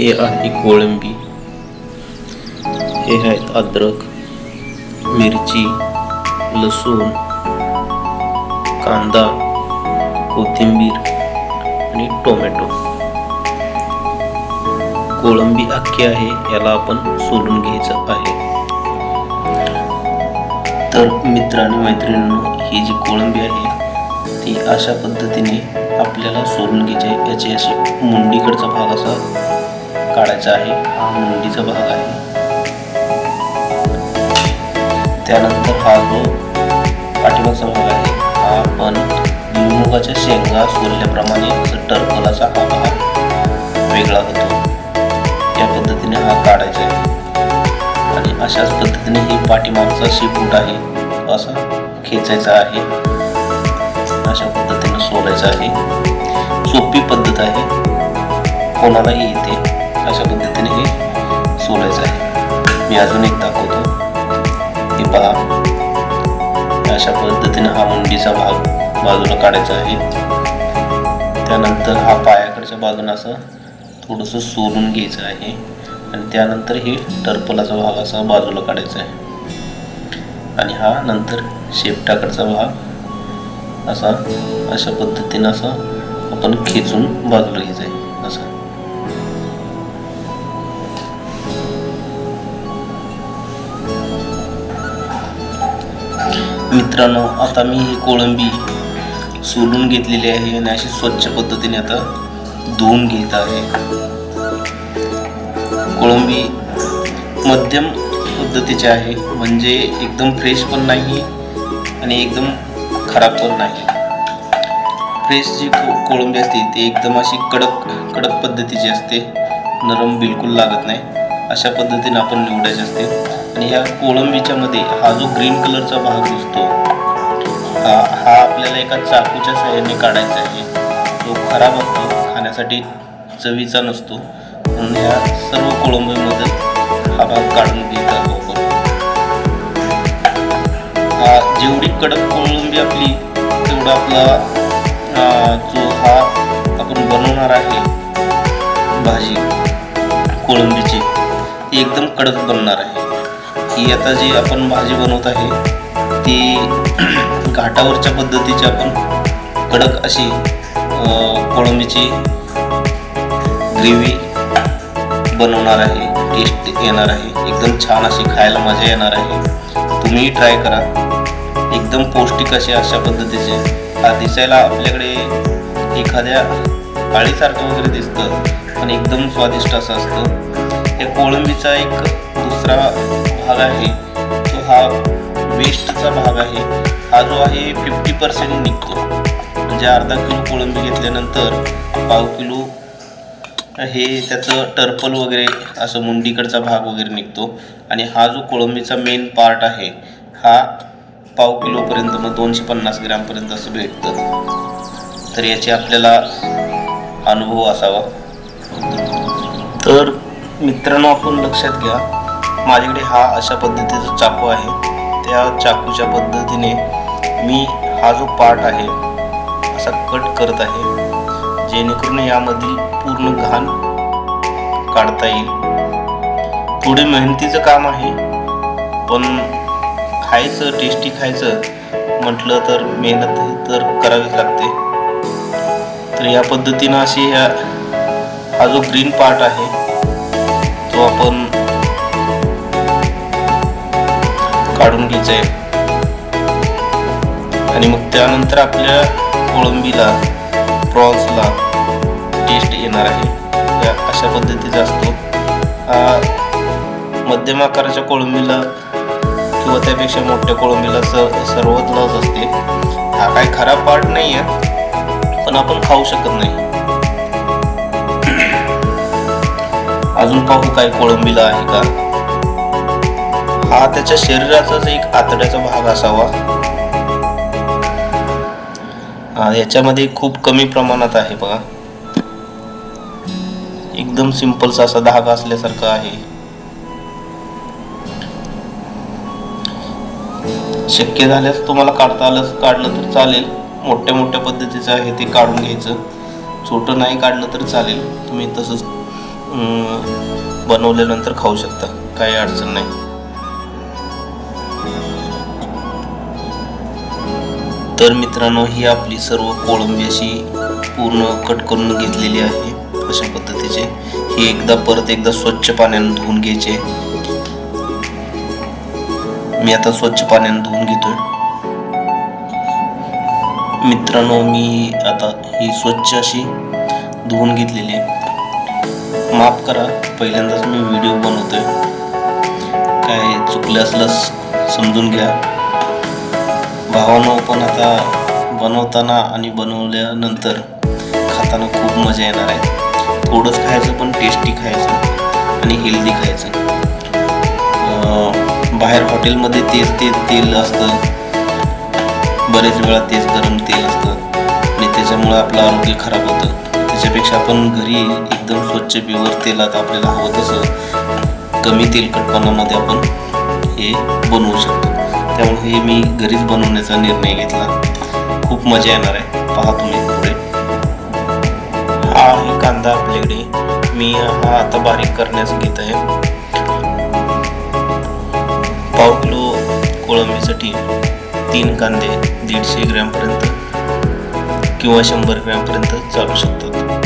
हे आहे कोळंबी हे आहेत अद्रक मिरची लसूण कांदा कोथिंबीर आणि टोमॅटो कोळंबी अख्खी आहे याला आपण सोलून घ्यायचं आहे तर मित्रांनो मैत्रिणींनो ही जी कोळंबी आहे ती अशा पद्धतीने आपल्याला सोलून घ्यायची आहे याची अशी मुंडीकडचा भाग असा काढायचा आहे. हा मुंडीचा भाग आहे. त्यानंतर हा जो पाठीमागचा भाग आहे हा आपण भुईमुगाच्या शेंगा सोलल्याप्रमाणे असं टरकलाचा हा भाग वेगळा होतो. या पद्धतीने हा काढायचा आहे. आणि अशाच पद्धतीने ही पाठीमागचा शेपूट आहे असा खेचायचा आहे. अशा पद्धतीने सोलायचा आहे. सोपी पद्धत आहे. कोणालाही येते सोलायचं आहे. मी अजून एक दाखवतो. की पहा. अशा पद्धतीने हा मुंडीचा भाग बाजूला काढायचा आहे. त्यानंतर हा पायाकडच्या बाजूने असं थोडंसं सोलून घ्यायचं आहे. आणि त्यानंतर हे टर्पलाचा भाग असा बाजूला काढायचा आहे. आणि हा नंतर शेपटाकडचा भाग असा अशा पद्धतीनं असा आपण खेचून बाजूला घ्यायचा आहे. मित्रांनो आता मी ही कोळंबी सोलून घेतलेली आहे आणि अशी स्वच्छ पद्धतीने आता धुवून घेत आहे. कोळंबी मध्यम पद्धतीची आहे म्हणजे एकदम फ्रेश पण नाही आणि एकदम खराब पण नाही. फ्रेश जी कोळंबी असते ती एकदम अशी कडक कडक पद्धतीची असते. नरम बिलकुल लागत नाही. अशा पद्धतीने आपण निवडायचे असते. आणि ह्या कोळंबीच्या मध्ये हा जो ग्रीन कलरचा भाग दिसतो हा हा आपल्याला एका चाकूच्या सहाय्याने काढायचा आहे. तो खराब असतो खाण्यासाठी चवीचा नसतो. म्हणून ह्या सर्व कोळंबीमध्ये हा भाग काढून घेत आपण हा जेवढी कडक कोळंबी आपली तेवढा आपला जो हा आपण बनवणार आहे भाजी कोळंबीची ती एकदम कडक बनणार आहे. की आता जी आपण भाजी बनवत आहे ती घाटावरच्या पद्धतीची आपण कडक अशी कोळंबीची ग्रेव्ही बनवणार आहे. टेस्ट येणार आहे. एकदम छान अशी खायला मजा येणार आहे. तुम्ही ट्राय करा. एकदम पौष्टिक असे अशा पद्धतीचे. हा दिसायला आपल्याकडे एखाद्या आळीसारखं वगैरे दिसतं पण एकदम स्वादिष्ट असं असतं. हे कोळंबीचा एक दुसरा भाग आहे. तो हा वेस्टचा भाग आहे. हा जो आहे फिफ्टी पर्सेंट निघतो. म्हणजे अर्धा किलो कोळंबी घेतल्यानंतर पाव किलो हे त्याचं टर्पल वगैरे असं मुंडीकडचा भाग वगैरे निघतो. आणि हा जो कोळंबीचा मेन पार्ट आहे हा पाव किलोपर्यंत मग दोनशे पन्नास ग्रॅमपर्यंत असं भेटतं. तर याचे आपल्याला अनुभव असावा. तर मित्रांनो आपण लक्षात घ्या. माझ्याकडे हा अशा पद्धतीचा चाकू आहे. त्या चाकूच्या पद्धतीने मी हा जो पार्ट आहे असा कट करत आहे जेणेकरून यामधील पूर्ण घाण काढता येईल. थोडे मेहनतीचं काम आहे पण खायचं टेस्टी खायचं म्हटलं तर मेहनत तर करावीच लागते. तर या पद्धतीनं अशी ह्या हा जो ग्रीन पार्ट आहे तो आपण काढून घ्यायचं आहे आणि मग त्यानंतर आपल्या कोळंबीला प्रॉन्सला टेस्ट येणार आहे. या अशा पद्धतीचा असतो. हा मध्यम आकाराच्या कोळंबीला किंवा त्यापेक्षा मोठ्या कोळंबीला स सर्वात लस असते. हा काय खराब पार्ट नाही आहे पण आपण खाऊ शकत नाही. अजून पाहू काय कोळंबीला आहे का? हा त्याच्या शरीराचाच एक आतड्याचा भाग असावा. याच्यामध्ये खूप कमी प्रमाणात आहे बघा. एकदम सिंपलसा असा धागा असल्यासारखा आहे. शक्य झाल्यास तुम्हाला काढता आलं काढलं तर चालेल. मोठ्या मोठ्या पद्धतीचं आहे ते काढून घ्यायचं. छोटं नाही काढलं तर चालेल. तुम्ही तसंच बनवल्यानंतर खाऊ शकता. काही अडचण नाही. तर मित्रांनो ही आपली सर्व कोळंबी अशी पूर्ण कट करून घेतलेली आहे अशा पद्धतीचे. ही एकदा परत एकदा स्वच्छ पाण्याने धुवून घ्यायचे. मी आता स्वच्छ पाण्याने धुवून घेतोय. मित्रांनो मी आता ही स्वच्छ अशी धुवून घेतलेली आहे. माफ करा पहिल्यांदाच मी व्हिडिओ बनवतोय. काय चुकलं असल्यास समजून घ्या. भावानं पण आता बनवताना आणि बनवल्यानंतर खाताना खूप मजा येणार आहे. थोडंच खायचं पण टेस्टी खायचं आणि हेल्दी खायचं. बाहेर हॉटेलमध्ये तेच तेच तेल असतं. बरेच वेळा तेच गरम तेल असतं. आणि त्याच्यामुळं आपलं आरोग्य खराब होतं. त्याच्यापेक्षा आपण घरी एकदम स्वच्छ प्युअर तेलात आपल्याला हवं तसं कमी तेलकटपणामध्ये आपण हे बनवू शकतो. त्यामुळे हे मी घरीच बनवण्याचा निर्णय घेतला. खूप मजा येणार आहे. पहा तुम्ही पुढे. हा आहे कांदा आपल्याकडे. मी हा आता बारीक करण्यास घेत आहे. पाव किलो कोळंबीसाठी तीन कांदे दीडशे ग्रॅमपर्यंत किंवा शंभर ग्रॅमपर्यंत चालू शकतात.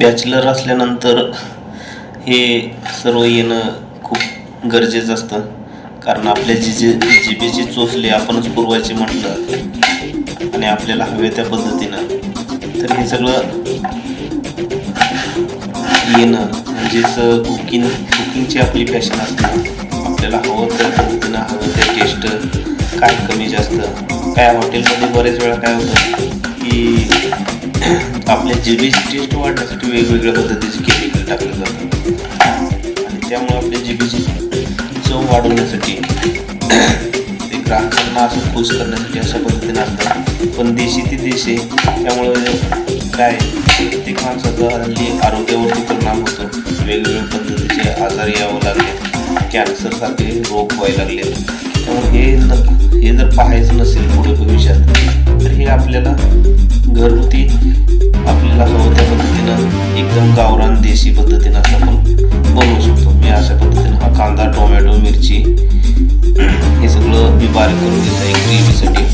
बॅचलर असल्यानंतर हे सर्व येणं खूप गरजेचं असतं. कारण आपल्या जी जे जिभेची चोचले आपणच पुरवायचे म्हटलं आणि आपल्याला हवे त्या पद्धतीनं. तर हे सगळं येणं म्हणजेच कुकिंग कुकिंगची आपली पॅशन असते आपल्याला हवं त्या पद्धतीनं हवं त्या टेस्ट काय कमी जास्त काय हॉटेलमध्ये बरेच वेळा काय होतं? आपल्या जिभेची टेस्ट वाढण्यासाठी वेगवेगळ्या पद्धतीचे केमिकल टाकले जातात आणि त्यामुळे आपल्या जिभेची चव वाढवण्यासाठी ते ग्राहकांना असं खुश करण्यासाठी अशा पद्धतीने असतात. पण देशी ती देशी त्यामुळे काय प्रत्येक माणसाचा हल्ली आरोग्यावरती परिणाम होतो. वेगवेगळ्या पद्धतीचे आजार यावं लागले. कॅन्सरसारखे रोग व्हायला लागले. त्यामुळे हे न हे जर पाहायचं नसेल पुढे भविष्यात तर हे आपल्याला घरगुती आपल्याला हवं त्या पद्धतीनं एकदम गावरान देशी पद्धतीनं असं आपण बनवू शकतो. मी अशा पद्धतीनं हा कांदा टोमॅटो मिरची हे सगळं मी बारीक करून घेत आहे ग्रेव्हीसाठी.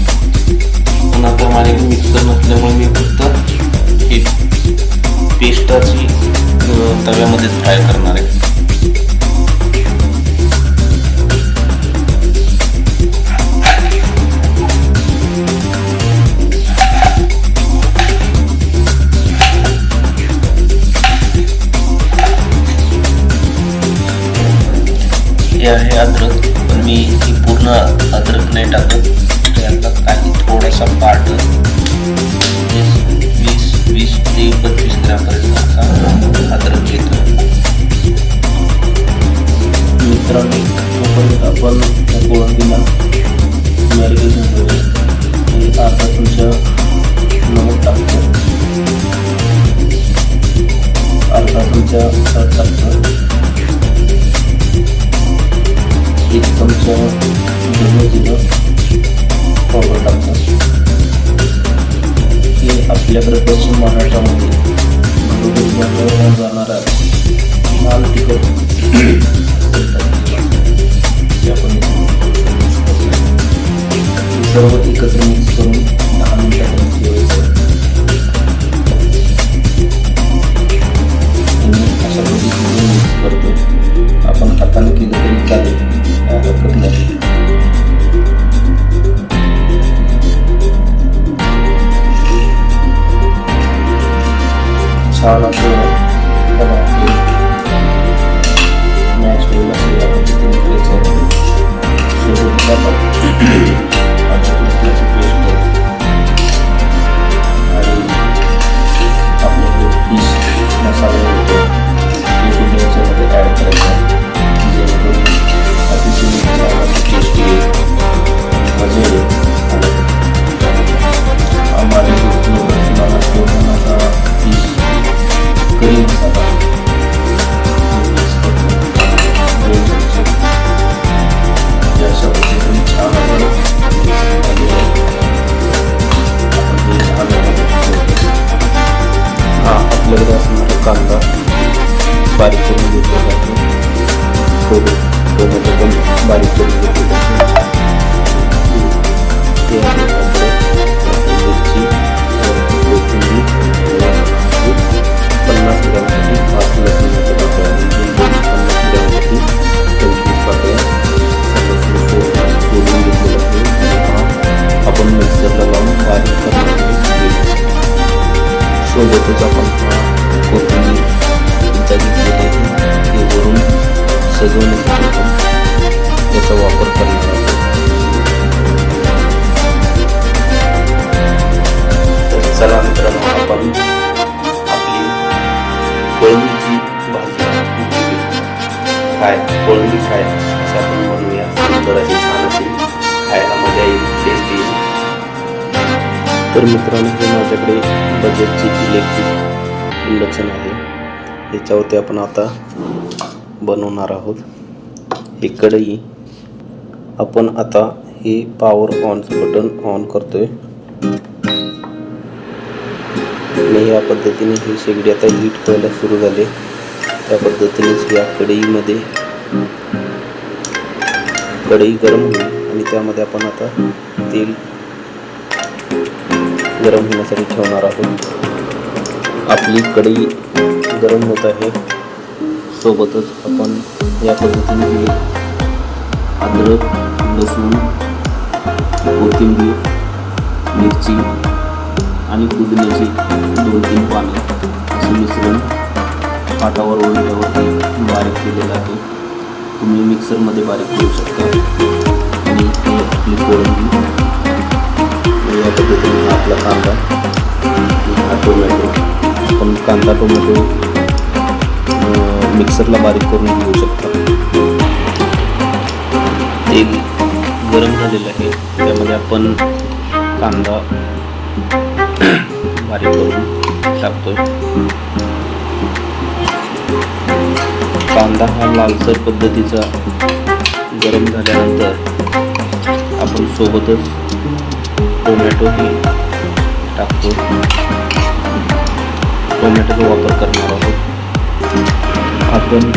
पण आता माझ्याकडे मिक्सर नसल्यामुळे मी फक्त हे पेस्टाची तव्यामध्ये तव्यामध्येच फ्राय करणार आहे. अर्धा चला मित्रांनो आपण आपली कोळंबीची भाजी फ्राय कोळंबी फ्राय असं आपण बनवूया. सुंदर अशी छान अशी खायला मजा येईल टेस्ट येईल. तर मित्रांनो हे माझ्याकडे बजेटची इलेक्ट्रिक इंडक्शन आहे. याच्यावरती आपण आता बनवणार आहोत. हे कढई. आपण आता हे पॉवर ऑनचं बटन ऑन करतोय. आणि या पद्धतीने ही शेगडी आता हीट व्हायला सुरू झाले. त्या पद्धतीनेच या कढईमध्ये कढई गरम होईल आणि त्यामध्ये आपण आता तेल गरम होण्यासाठी ठेवणार आहोत. आपली कढई गरम होत आहे. सोबतच आपण या पद्धतीने अद्रक लसूण कोथिंबीर मिरची आणि पुदिन्याचे दोन तीन पाने असे मिश्रण पाटावर ओढल्यावर बारीक केलेलं आहे तुम्ही मिक्सरमध्ये बारीक करू शकता. आणि आपली कोळंबी या पद्धतीने आपला कांदा हा टोमॅटो आपण कांदा टोमॅटो मिक्सरला बारीक करून घेऊ शकता. तेल गरम झालेलं आहे. त्यामध्ये आपण कांदा बारीक करून टाकतोय. कांदा हा लालसर पद्धतीचा गरम झाल्यानंतर आपण सोबतच टोमॅटो हे टाकतो टोमॅटोचा वापर करणार आहोत. आपण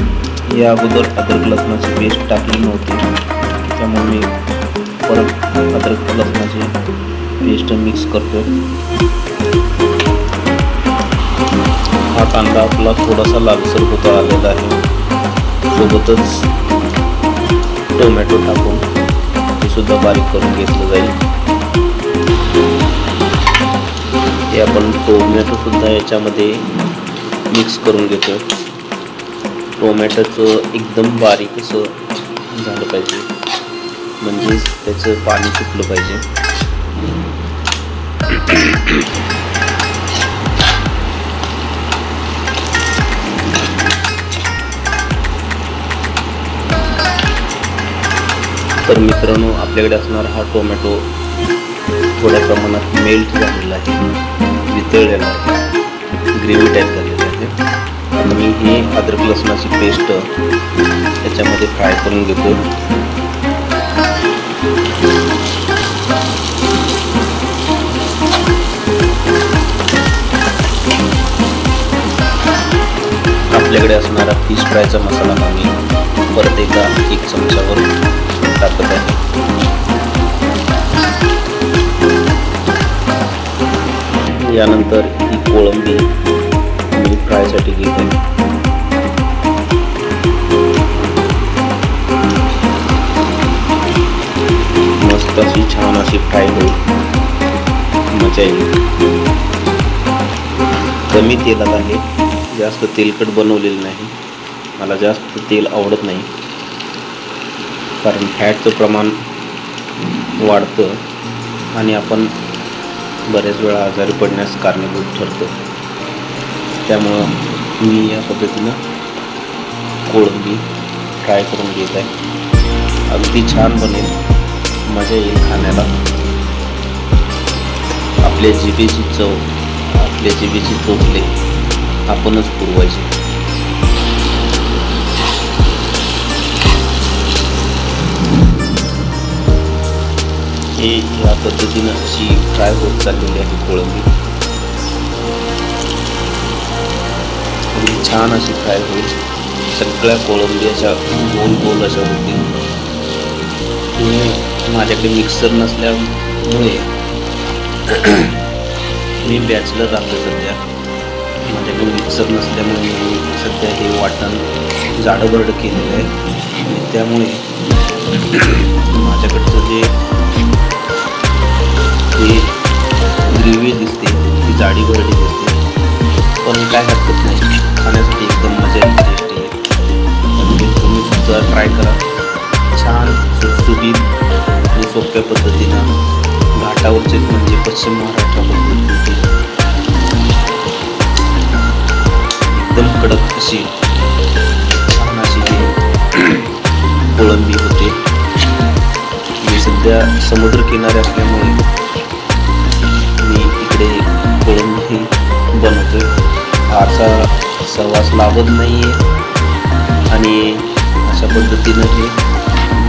या अगोदर अद्रक लसणाची पेस्ट टाकली नव्हती. त्यामुळे मी परत अद्रक लसणाची पेस्ट मिक्स करतो हा कांदा आपला थोडासा लालसर होता आलेला आहे. सोबतच टोमॅटो टाकून ते सुद्धा बारीक करून घेतलं जाईल. ते आपण टोमॅटो सुद्धा याच्यामध्ये मिक्स करून घेतो टोमॅटोचं एकदम बारीक असं झालं पाहिजे. म्हणजेच त्याचं पाणी सुटलं पाहिजे. तर मित्रांनो आपल्याकडे असणारा हा टोमॅटो. थोड्या प्रमाणात मेल्ट झालेला आहे. वितळलेला आहे. ग्रेव्ही टाईप झालेला आहे. आणि मी ही अद्रक लसणाची पेस्ट याच्यामध्ये फ्राय करून घेतो आपल्याकडे असणारा फिश फ्रायचा मसाला मागे परत एकदा एक चमच्यावर टाकत आहे यानंतर ही कोळंबी मी फ्रायसाठी घेते मस्त अशी छान अशी फ्राय होईल. मजा येईल. कमी तेलात आहे. जास्त तेलकट बनवलेलं नाही. मला जास्त तेल आवडत नाही. कारण फॅटचं प्रमाण वाढतं आणि आपण बऱ्याच वेळा आजारी पडण्यास कारणीभूत ठरतो. त्यामुळं मी या पद्धतीनं कोळंबी ट्राय करून घेत आहे. अगदी छान बनेल. मजा येईल खाण्याला. आपल्या जिभेची चव आपल्या जिभेची चोचले आपणच पुरवायचे. हे ह्या पद्धतीनं अशी फ्राय होत चाललेली आहे कोळंबी. छान अशी फ्राय होईल. सगळ्या कोळंबी अशा गोल गोल अशा होतील. मी माझ्याकडे मिक्सर नसल्यामुळे मी बॅचलर राहतो सध्या. माझ्याकडे मिक्सर नसल्यामुळे मी सध्या हे वाटण जाडबरड केलेलं आहे. त्यामुळे माझ्याकडचं जे हे ग्रेव्ही दिसते ती जाडी बरडी दिसते. पण काय हरकत नाही खाण्यासाठी एकदम मजा येते टेस्टी आहे. तुम्ही सुद्धा ट्राय करा. छान सुटसुटीत आणि सोप्या पद्धतीनं घाटावरचे म्हणजे पश्चिम महाराष्ट्रामध्ये एकदम कडक अशी छान अशी कोळंबी होते. मी सध्या समुद्र किनारे असल्यामुळे फारसा सहवास लावत नाही आहे आणि अशा पद्धतीनं हे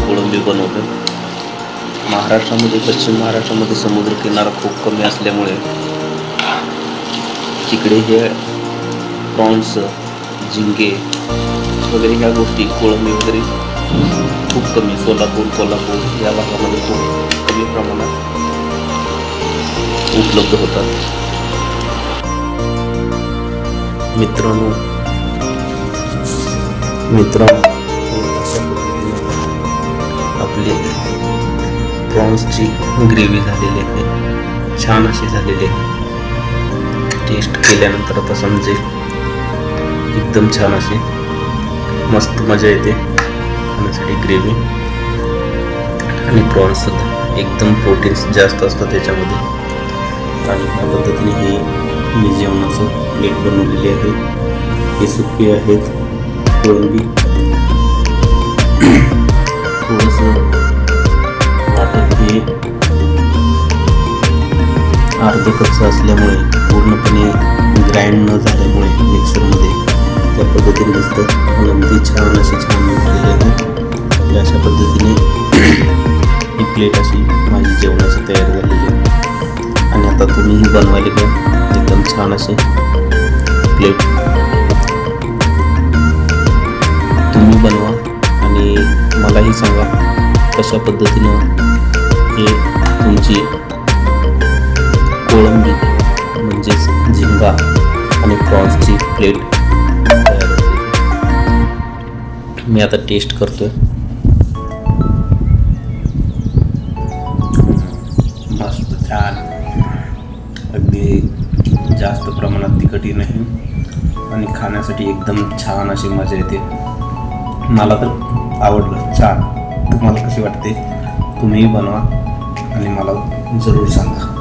कोळंबी बनवतात. महाराष्ट्रामध्ये पश्चिम महाराष्ट्रामध्ये समुद्रकिनारा खूप कमी असल्यामुळे तिकडे हे प्रॉन्स झिंगे वगैरे ह्या गोष्टी कोळंबी वगैरे खूप कमी. सोलापूर कोल्हापूर या भागामध्ये खूप कमी प्रमाणात उपलब्ध होतात. मित्रांनो. मित्रांनो अशा पद्धतीने आपली प्रॉन्सची ग्रेव्ही झालेली आहे. छान अशी झालेली आहे. टेस्ट केल्यानंतर आता समजेल. एकदम छान अशी. मस्त मजा येते खाण्यासाठी ग्रेव्ही आणि प्रॉन्स सुद्धा. एकदम प्रोटीन्स जास्त असतात त्याच्यामध्ये. आणि ह्या पद्धतीने हे मी जेवणाचं प्लेट बनवलेली आहे. हे सुके आहेत. कोळंबी. थोडंसं वाटत हे अर्ध कच्चं असल्यामुळे पूर्णपणे ग्राइंड न झाल्यामुळे मिक्सरमध्ये त्या पद्धतीने दिसतं पण छान अशी छान झालेली आहे अशा पद्धतीने ही प्लेट अशी माझी जेवणाची तयार झालेली आहे. आणि आता तुम्हीही बनवायला घ्या. एकदम छान असे प्लेट तुम्ही बनवा आणि मलाही सांगा कशा पद्धतीनं हे तुमची कोळंबी म्हणजेच झिंगा आणि प्रॉन्सची प्लेट तयार होते. मी आता टेस्ट करतोय. जास्त प्रमाणात तिखटही नाही. आणि खाण्यासाठी एकदम छान अशी मजा येते. मला तर आवडलं छान तुम्हाला कशी वाटते? तुम्हीही बनवा आणि मला जरूर सांगा.